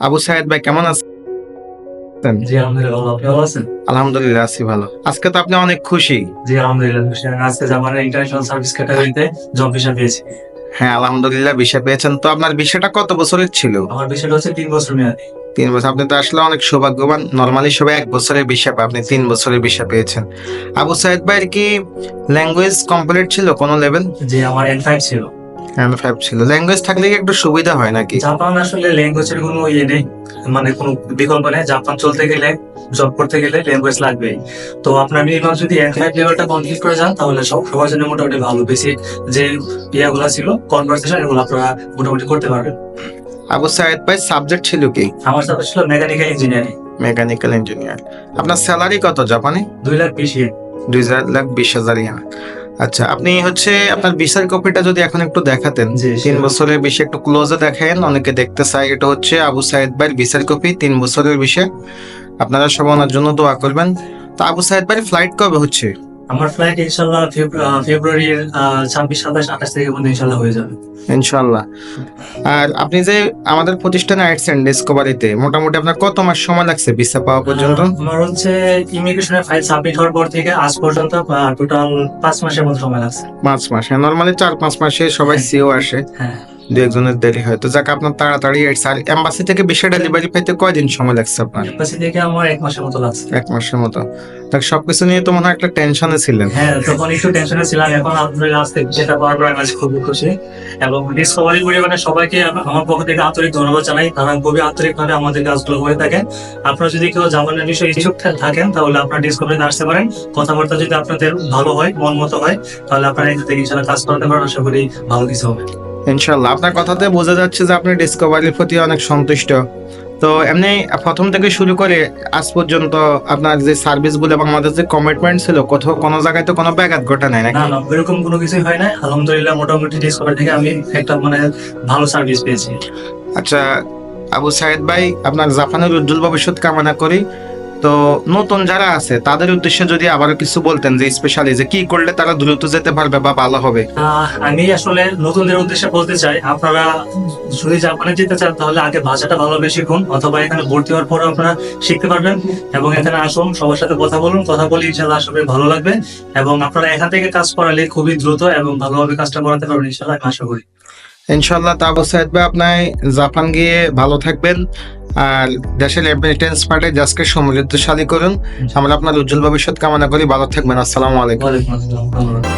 আবু সাহেদ ভাই কেমন আছেন? জি আলহামদুলিল্লাহ ভালো। আছেন? আলহামদুলিল্লাহ আছি ভালো। আজকে তো আপনি অনেক খুশি। জি আলহামদুলিল্লাহ আজকে জাপানের ইন্টারন্যাশনাল সার্ভিস ক্যাটাগরিতে জব ভিসা পেয়েছি। হ্যাঁ আলহামদুলিল্লাহ বিষয় পেয়েছেন। তো আপনার বিষয়টা কত বছরের ছিল? আমার বিষয়টা হচ্ছে তিন বছর মেয়াদি। তিন বছর। আপনি তো আসলে অনেক সৌভাগ্যবান। নর্মালি সবাই এক বছরের বিষয় পায়। আপনি তিন বছরের বিষয় পেয়েছেন। আবু সাহেদ ভাইয়ের কি ল্যাঙ্গুয়েজ কমপ্লিট ছিল কোনো লেভেল যে আমার এন ফাইভ ছিল। এন্ড ফাইভ ছিল। ল্যাঙ্গুয়েজ থাকলে কি একটু সুবিধা হয় নাকি? জাপান আসলে ল্যাঙ্গুয়েজের কোনো ইয়ে নেই। মানে কোনো বিকল্প নেই। জাপান চলতে গেলে জব করতে গেলে ল্যাঙ্গুয়েজ লাগবেই। তো আপনার মিনিমাম যদি এন ফাইভ লেভেলটা কমপ্লিট করে যান তাহলে সব সবার জন্য মোটামুটি ভালো। বেসিক যে ইয়াগুলো ছিল কনভারসেশন এগুলো আপনারা মোটামুটি করতে পারবেন। আবু সাহেদ ভাই সাবজেক্ট ছিল কি? আমার সাথে ছিল মেকানিক্যাল ইঞ্জিনিয়ারিং মেকানিক্যাল ইঞ্জিনিয়ার আপনার স্যালারি কত জাপানে? দুই লাখ বিশ। দুই লাখ বিশ হাজার ইয়া আচ্ছা আপনি হচ্ছে আপনার বিসার কপিটা যদি এখন একটু দেখাতেন। তিন বছরের বেশি একটু ক্লোজে দেখেন অনেকে দেখতে চায়। এটা হচ্ছে আবু সাহেদ ভাইয়ের বিসার কপি তিন বছরের বিষয়। আপনারা সব ওনার জন্য দোয়া করবেন। তো আবু সাহেদ ভাইয়ের ফ্লাইট কবে হচ্ছে? আমার ফ্লাইট ইনশাল্লাহ ফেব্রুয়ারির ছাব্বিশ সাতাশ আঠাশ থেকে মধ্যে ইনশাল্লাহ হয়ে যাবে। ইনশাল্লাহ। আর আপনি যে আমাদের প্রতিষ্ঠানে আসছেন ডিসকভারিতে মোটামুটি আপনার কত মাস সময় লাগছে ভিসা পাওয়া পর্যন্ত? আমার হচ্ছে ইমিগ্রেশনের ফাইল সাবমিট হওয়ার পর থেকে আজ পর্যন্ত টোটাল পাঁচ মাসের মতো সময় লাগছে। পাঁচ মাস হ্যাঁ নর্মালি চার পাঁচ মাসে সবাই সিও আসে। হ্যাঁ। দু একজনের দেরি হয়। তো যাক আপনার তাড়াতাড়ি আর এম্বাসি থেকে বিষয় ডেলিভারি পাইতে কয়দিন সময় লাগছে আপনার? এম্বাসি থেকে আমার এক মাসের মতো লাগছে। এক মাসের মতো। দেখ সবকিছু নিয়ে তো মনে হয় একটা টেনশনে ছিলেন। হ্যাঁ তখন একটু টেনশনে ছিলাম। এখন আলহামদুলিল্লাহ আসতে যেটা পাওয়ার পর আমি খুবই খুশি। এবং ডিসকভারি পরিবারের সবাইকে আমার পক্ষ থেকে আন্তরিক ধন্যবাদ জানাই। তারা খুবই আন্তরিকভাবে আমাদের কাজগুলো করে থাকেন আপনারা যদি কেউ জামানের বিষয়ে ইচ্ছুক থাকেন তাহলে আপনারা ডিসকভারিতে আসতে পারেন। কথাবার্তা যদি আপনাদের ভালো হয় মন মতো হয় তাহলে আপনারা এখান থেকে ইনশাল্লাহ কাজ করতে পারেন। আশা করি ভালো কিছু হবে। ইনশাল্লাহ আপনার কথাতে বোঝা যাচ্ছে যে আপনি ডিসকভারির প্রতি অনেক সন্তুষ্ট। তো এমনি প্রথম থেকে শুরু করে আজ পর্যন্ত আপনার যে সার্ভিসগুলো এবং আমাদের যে কমিটমেন্ট ছিল কোথাও কোনো জায়গায় তো কোনো ব্যাঘাত ঘটে নাই নাকি? না না এরকম কোনো কিছুই হয় না আলহামদুলিল্লাহ মোটামুটি ডিসকভারি থেকে আমি একটা মানে ভালো সার্ভিস পেয়েছি। আচ্ছা আবু সাহেদ ভাই আপনার জাপানের উজ্জ্বল ভবিষ্যৎ কামনা করি। তো নতুন যারা আছে তাদের উদ্দেশ্যে যদি আবারও কিছু বলতেন যে স্পেশালি যে কি করলে তারা দ্রুত যেতে পারবে বা ভালো হবে। আমি আসলে নতুনদের উদ্দেশ্যে বলতে চাই আপনারা যদি জাপানে যেতে চান তাহলে আগে ভাষাটা ভালোভাবে শিখুন অথবা এখানে ভর্তি হওয়ার পরে আপনারা শিখতে পারবেন। এবং এখানে আসুন সবার সাথে কথা বলুন কথা বলে ইনশাল্লাহ আসলে ভালো লাগবে। এবং আপনারা এখান থেকে কাজ করালে খুবই দ্রুত এবং ভালোভাবে কাজটা করাতে পারবেন ইনশাল্লাহ আশা করি। ইনশাল্লাহ তা আবু সাহেদ ভাই আপনি জাপান গিয়ে ভালো থাকবেন। আর দেশের রেমিটেন্স পার্টে জাসকে সমৃদ্ধশালী করুন। আমরা আপনার উজ্জ্বল ভবিষ্যৎ কামনা করি। ভালো থাকবেন। আসসালামু আলাইকুম।